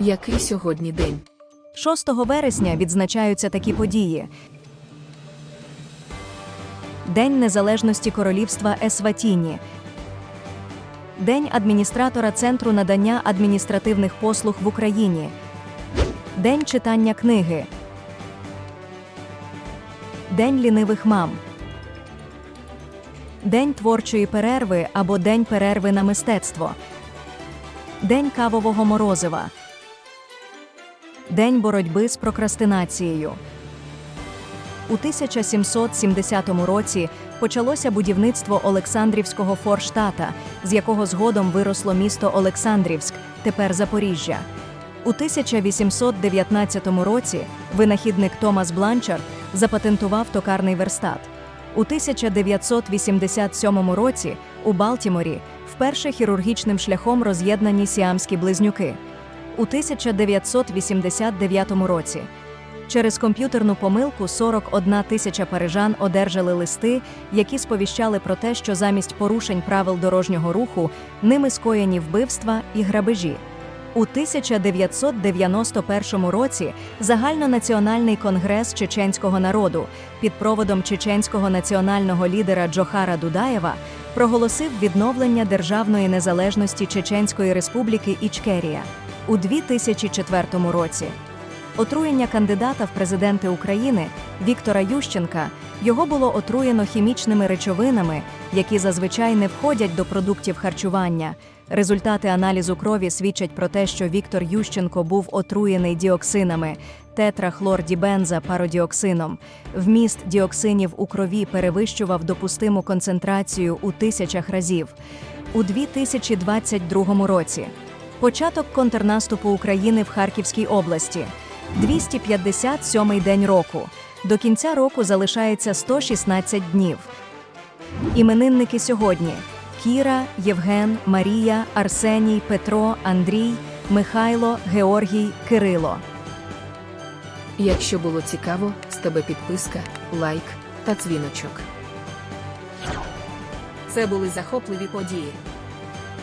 Який сьогодні день? 6 вересня відзначаються такі події. День Незалежності Королівства Есватіні. День адміністратора Центру надання адміністративних послуг в Україні. День читання книги. День лінивих мам. День творчої перерви або День перерви на мистецтво. День кавового морозива. День боротьби з прокрастинацією. У 1770 році почалося будівництво Олександрівського форштата, з якого згодом виросло місто Олександрівськ, тепер Запоріжжя. У 1819 році винахідник Томас Бланчард запатентував токарний верстат. У 1987 році у Балтіморі вперше хірургічним шляхом роз'єднані сіамські близнюки. У 1989 році через комп'ютерну помилку 41 тисяча парижан одержали листи, які сповіщали про те, що замість порушень правил дорожнього руху ними скоєні вбивства і грабежі. У 1991 році загальнонаціональний конгрес чеченського народу під проводом чеченського національного лідера Джохара Дудаєва проголосив відновлення державної незалежності Чеченської республіки Ічкерія у 2004 році. Отруєння кандидата в президенти України Віктора Ющенка його було отруєно хімічними речовинами, які зазвичай не входять до продуктів харчування. Результати аналізу крові свідчать про те, що Віктор Ющенко був отруєний діоксинами тетрахлордібенза пародіоксином. Вміст діоксинів у крові перевищував допустиму концентрацію у тисячах разів. У 2022 році початок контрнаступу України в Харківській області. 257-й день року. До кінця року залишається 116 днів. Іменинники сьогодні: Кіра, Євген, Марія, Арсеній, Петро, Андрій, Михайло, Георгій, Кирило. Якщо було цікаво, з тебе підписка, лайк та дзвіночок. Це були захопливі події.